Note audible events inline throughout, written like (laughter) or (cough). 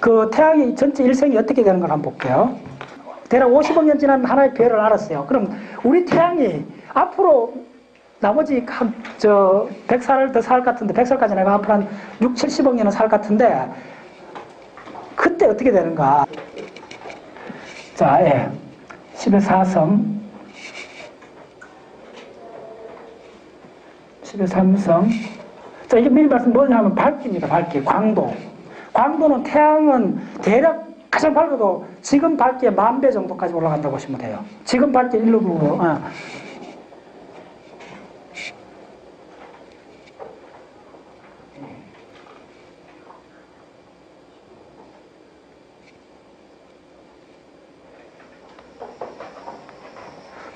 그 태양이 전체 일생이 어떻게 되는 걸 한번 볼게요. 대략 50억 년 지난 하나의 별을 알았어요. 그럼 우리 태양이 앞으로 나머지 한, 저, 100살 더살 같은데, 100살까지 내가 앞으로 한 6, 70억 년은 살 같은데, 그때 어떻게 되는가? 자, 예. 10의 4성, 10의 3성. 자, 이게 미리 말씀 뭐냐면 밝기입니다, 밝기. 광도. 광도는 태양은 대략 가장 밝아도 지금 밝기의 만배 정도까지 올라간다고 보시면 돼요. 지금 밝기 일로 부분. 어.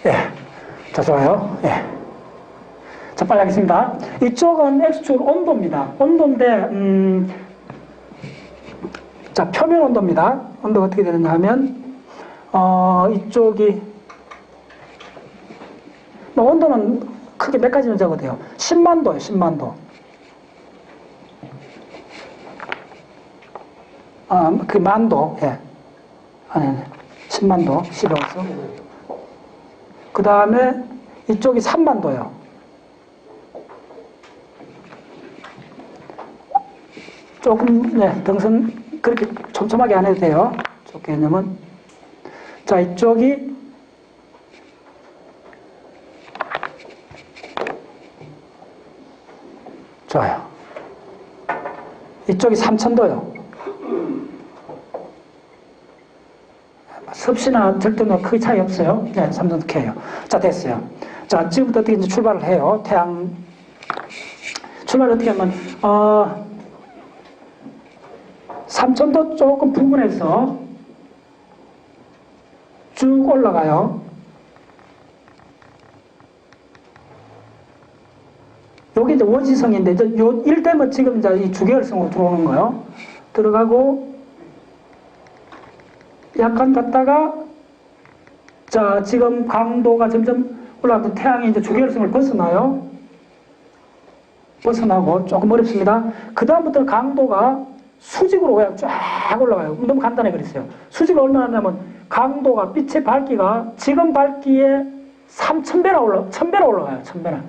예. 자, 좋아요. 예. 자, 빨리 하겠습니다. 이쪽은 X축 온도입니다. 온도인데, 음, 자, 표면 온도입니다. 온도가 어떻게 되느냐 하면, 어, 이쪽이, 뭐 온도는 크게 몇 가지는 적어도 돼요. 10만도예요, 10만 도. 아, 그 만도, 예. 아니, 아니, 10만 도, 10에서. 그 다음에 이쪽이 3만도예요. 조금, 네, 등선 그렇게 촘촘하게 안 해도 돼요. 쪽 개념은. 자, 이쪽이 좋아요. 이쪽이 3천도요. 섭씨나 절대로 크게 차이 없어요. 네, 3천도 K예요. 자, 됐어요. 자, 지금부터 어떻게 이제 출발을 해요. 태양 출발 어떻게 하면 어 3천도 조금 부근에서 쭉 올라가요. 여기 이제 원시성인데, 이제 요 일대면 지금 이제 이 주계열성으로 들어오는 거예요. 들어가고, 약간 갔다가, 자, 지금 강도가 점점 올라가면 태양이 이제 주계열성을 벗어나요. 벗어나고, 조금 어렵습니다. 그다음부터 강도가 수직으로 그냥 쫙 올라가요. 너무 간단해 그랬어요. 수직으로 얼마나 하냐면 강도가 빛의 밝기가 지금 밝기에 3,000배나 올라, 1,000배나 올라가요. 1,000배나.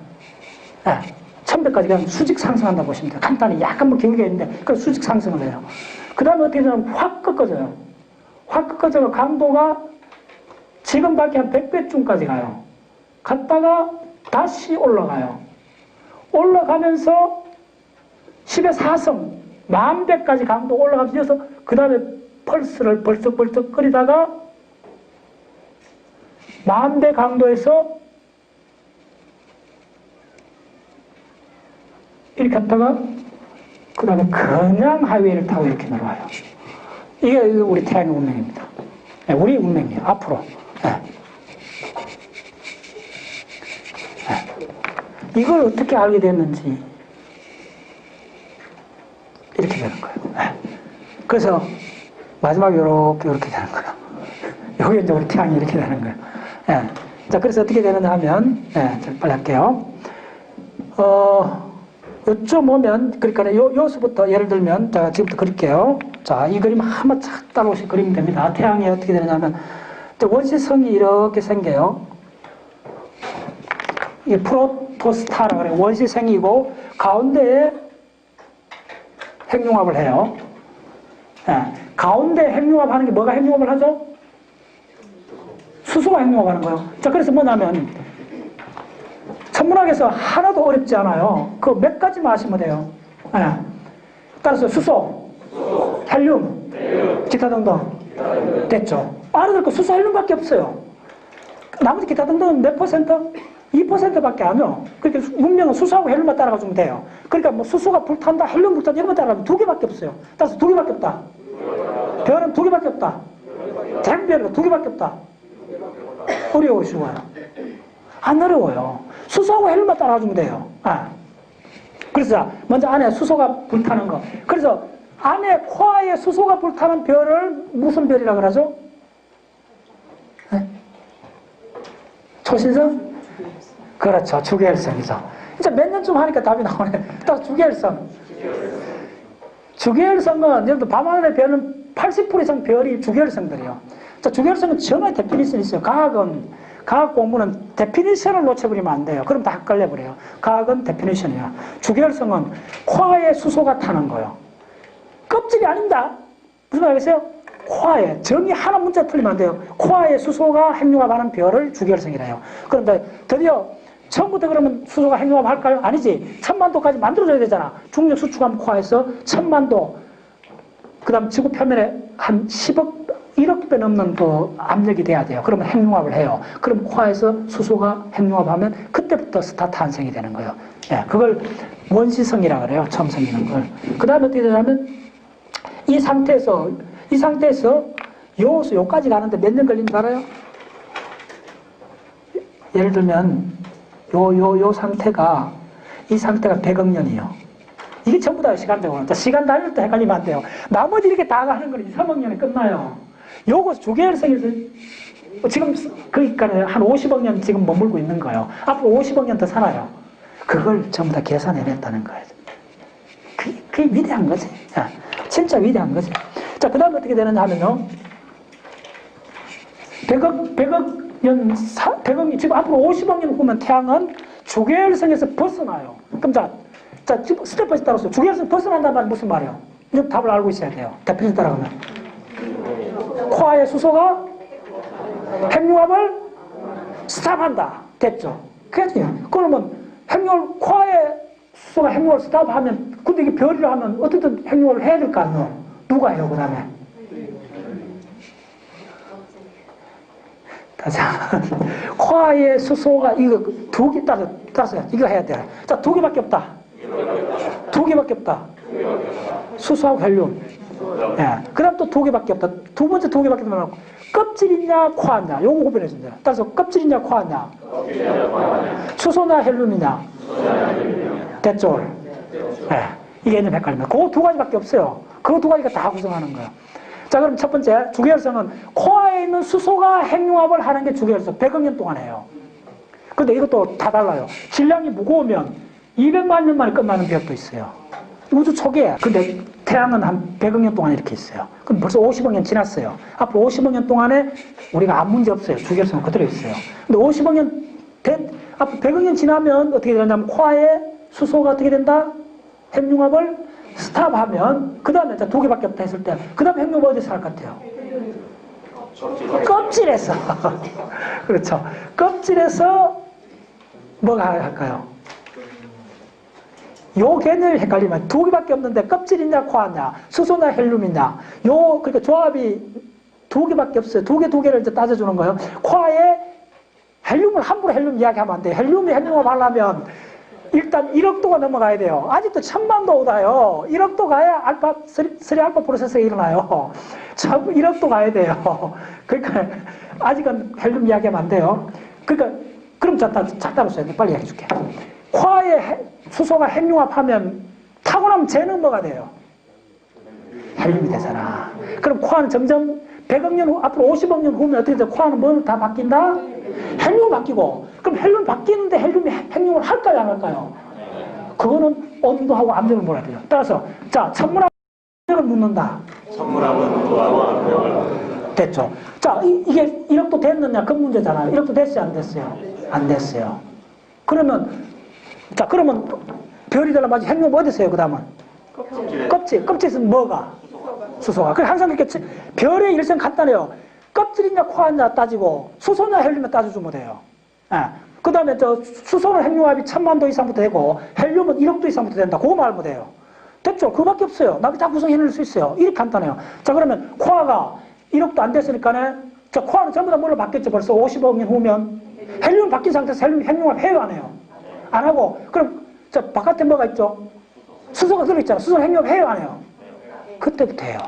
네. 1,000배까지 그냥 수직 상승한다 보시면 돼요. 간단히 약간 뭐 기울게 있는데 그 수직 상승을 해요. 그 다음에 어떻게 되냐면 확 꺾어져요. 확 꺾어져서 강도가 지금 밝기 한 100배쯤까지 가요. 갔다가 다시 올라가요. 올라가면서 10의 4성 만 배까지 강도 올라가면서 그 다음에 펄스를 벌쩍벌쩍 끓이다가 만배 강도에서 이렇게 갔다가 그 다음에 그냥 하이웨이를 타고 이렇게 내려와요. 이게 우리 태양의 운명입니다. 네, 우리 운명이에요. 앞으로. 네. 네. 이걸 어떻게 알게 됐는지 되는 거예요. 네. 그래서 마지막에 이렇게 이렇게 되는 거예요. (laughs) 여기 이제 우리 태양이 이렇게 되는 거예요. 네. 자, 그래서 어떻게 되느냐 하면, 네, 자, 빨리 할게요. 어, 요쯤 오면, 그러니까 요, 요수부터 예를 들면, 자, 지금부터 그릴게요. 자, 이 그림 한번 착 따라오시 그리면 됩니다. 태양이 어떻게 되느냐 하면, 원시성이 이렇게 생겨요. 이 프로토스타라 그래요. 원시생이고, 가운데에 핵융합을 해요. 예, 가운데 핵융합 하는 게 뭐가 핵융합을 하죠? 수소가 핵융합 하는 거예요. 자, 그래서 뭐냐면, 천문학에서 하나도 어렵지 않아요. 그 몇 가지만 아시면 돼요. 예. 따라서 수소, 헬륨, 기타 등등. 됐죠. 알아들 거 수소, 헬륨밖에 없어요. 나머지 기타 등등은 몇 퍼센트? 2%밖에 안 해요. 그러니까 문명은 수소하고 헬륨만 따라가주면 돼요. 그러니까 뭐 수소가 불탄다, 헬륨 불탄다, 이런 거 따라가면 두 개밖에 없어요. 따라서 두 개밖에 없다. 별은 두 개밖에 없다. 작은 별은 두 개밖에 없다. 어려워, 쉬워요. 안 어려워요. 수소하고 헬륨만 따라가주면 돼요. 아. 그래서 자, 먼저 안에 수소가 불타는 거. 그래서 안에 코아에 수소가 불타는 별을 무슨 별이라 그러죠? 네? 초신성? 그렇죠. 주계열성이죠. 이제 몇 년쯤 하니까 답이 나오네. 딱 주계열성. 주계열성은 들어 밤하늘의 별은 80% 이상 별이 주결성들이에요. 자, 주결성은 정말 데피니션이 있어요. 과학은, 과학 공부는 데피니션을 놓쳐버리면 안 돼요. 그럼 다 헷갈려버려요. 과학은 데피니션이야. 주결성은 코아에 수소가 타는 거예요. 껍질이 아닙니다. 무슨 말 알겠어요? 코아에 정의 하나 문자 틀리면 안 돼요. 코아에 수소가 핵융합하는 별을 주결성이래요. 그런데 드디어 처음부터 그러면 수소가 핵융합 할까요? 아니지. 천만도까지 만들어줘야 되잖아. 중력 수축하면 코아에서 천만도 그 다음 지구 표면에 한 10억, 1억 배 넘는 그 압력이 돼야 돼요. 그러면 핵융합을 해요. 그럼 코아에서 수소가 핵융합하면 그때부터 스타 탄생이 되는 거예요. 예, 그걸 원시성이라 그래요. 처음 생기는 걸. 그 다음에 어떻게 되냐면 이 상태에서, 이 상태에서 요수 요까지 가는데 몇 년 걸리는 줄 알아요? 예를 들면 요, 요, 요 상태가 이 상태가 100억 년이요. 이게 전부 다. 자, 시간 단위로 또 헷갈리면 안 돼요. 나머지 이렇게 다 가는 건 2, 3억 년에 끝나요. 요거 주계열성에서 지금 그러니까 한 50억 년 지금 머물고 있는 거예요. 앞으로 50억 년 더 살아요. 그걸 전부 다 계산해냈다는 거예요. 그게, 그게 위대한 거지. 야, 진짜 위대한 거지. 자, 그 다음에 어떻게 되느냐 하면요. 100억, 100억 년, 사, 100억 년, 지금 앞으로 50억 년 후면 태양은 주계열성에서 벗어나요. 그럼 자, 자, 스텝바이 따라서 주계열성 벗어난다는 말은 무슨 말이에요? 이 답을 알고 있어야 돼요. 대표님 따라가면. 코아의 수소가 핵융합을 스탑한다. 됐죠? 그죠? 그러면 핵융합, 코아의 수소가 핵융합을 스탑하면, 근데 이게 별이라 하면 어떻든 핵융합을 해야 될 거 아니에요? 누가 해요, 그 다음에? 한번. 코아의 (laughs) 수소가 이거 두 개 따서, 따서 이거 해야 돼. 자, 두 개밖에 없다. 두 개밖에 없다. 수소하고 헬륨. 예. 그 다음 또 두 개밖에 없다. 두 번째 두 개밖에 없다. 껍질이냐, 코아냐. 요거 구별해 준다. 따라서 껍질이냐, 코아냐. 수소냐, 헬륨이냐. 됐죠? 예. 이게 좀 헷갈립니다. 그두 가지밖에 없어요. 그 두 가지가 다 구성하는 거예요. 자, 그럼 첫 번째, 주계열성은 코아에 있는 수소가 핵융합을 하는 게 주계열성. 100억 년 동안 해요. 근데 이것도 다 달라요. 질량이 무거우면 200만 년 만에 끝나는 별도 있어요. 우주 초기에. 근데 태양은 한 100억 년 동안 이렇게 있어요. 그럼 벌써 50억 년 지났어요. 앞으로 50억 년 동안에 우리가 아무 문제 없어요. 주계열성은 그대로 있어요. 근데 50억 년, 된, 앞으로 100억 년 지나면 어떻게 되냐면 코아에 수소가 어떻게 된다? 핵융합을 스탑하면 그 다음에 두 개밖에 없다 했을 때 그 다음에 핵융합 어디서 할 것 같아요? 껍질에서 (laughs) 그렇죠. 껍질에서 뭐가 할까요? 요 개념이 헷갈리면 두 개밖에 없는데 껍질이냐 코아냐 수소냐 헬륨이냐 요 그러니까 조합이 두 개밖에 없어요. 두개두 개를 이제 따져주는 거예요. 코아에 헬륨을 함부로 헬륨 이야기하면 안 돼요. 헬륨이 헬륨을 하려면 일단 1억도가 넘어가야 돼요. 아직도 천만도 오다요. 1억도 가야 알파, 3, 알파 프로세서가 일어나요. (laughs) 참 1억도 가야 돼요. (laughs) 그러니까 아직은 헬륨 이야기하면 안 돼요. 그러니까 그럼 작다, 작다로 써야 돼. 빨리 이야기해 줄게. 코아에 해- 수소가 핵융합하면 타고나면 쟤는 뭐가 돼요? 헬륨이 되잖아. 그럼 코아는 점점 100억 년 후, 앞으로 50억 년 후면 어떻게 돼? 코아는 뭐는 다 바뀐다? 헬륨 바뀌고. 그럼 헬륨 바뀌는데 헬륨이 핵융합을 할까요? 안 할까요? 그거는 온도하고 압력을 몰아야 돼요. 따라서, 자, 천문학 압력을 묻는다. 됐죠. 자, 이, 이게 1억도 됐느냐? 그 문제잖아요. 1억도 됐어요? 안 됐어요? 안 됐어요. 그러면, 자, 그러면 별이 들어맞지 핵융합 어디서요? 그 다음은? 껍질. 껍질에서 뭐가? 수소가. 그래 항상 이렇게 치- 별의 일생 간단해요. 껍질이냐 코아냐 따지고 수소냐 헬륨을 따져주면 돼요. 예. 그 다음에 저 수소는 핵융합이 천만 도 이상부터 되고 헬륨은 1억 도 이상부터 된다. 그거 말면 돼요. 됐죠? 그거밖에 없어요. 나머지 다 구성해낼 수 있어요. 이렇게 간단해요. 자 그러면 코아가 1억도 안 됐으니까네. 자 코아는 전부 다 뭘로 바뀌었죠? 벌써 50억 년 후면 헬륨 바뀐 상태에서 헬륨 핵융합 해요 안 해요? 안 하고 그럼 저 바깥에 뭐가 있죠? 수소가 들어있잖아. 수소 핵융합 해요 안 해요? 그때부터 해요.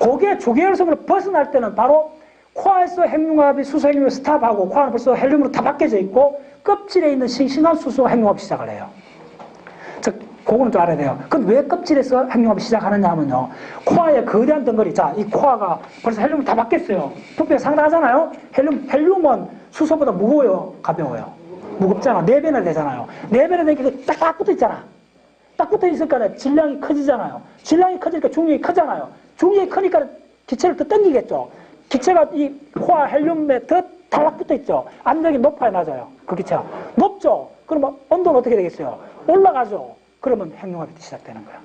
그게 주계열성으로 벗어날 때는 바로 코아에서 핵융합이 수소 핵융합이 스탑하고 코아는 벌써 헬륨으로 다 바뀌어져 있고 껍질에 있는 싱싱한 수소 핵융합 시작을 해요. 즉, 그거는 좀 알아야 돼요. 그럼 왜 껍질에서 핵융합이 시작하느냐 하면요. 코아의 거대한 덩어리, 자, 이 코아가 벌써 헬륨을 다 바뀌었어요. 부피가 상당하잖아요. 헬륨, 헬륨은 수소보다 무거워요, 가벼워요. 무겁잖아. 네 배나 되잖아요. 네 배나 되니까 딱, 딱 붙어 있잖아. 딱 붙어 있으니까 질량이 커지잖아요. 질량이 커지니까 중력이 크잖아요. 중력이 크니까 기체를 더 당기겠죠. 기체가 이 호화 헬륨에 더 달라붙어 있죠. 압력이 높아야 낮아요. 그 기체가 높죠. 그러면 온도는 어떻게 되겠어요? 올라가죠. 그러면 핵융합이 시작되는 거예요.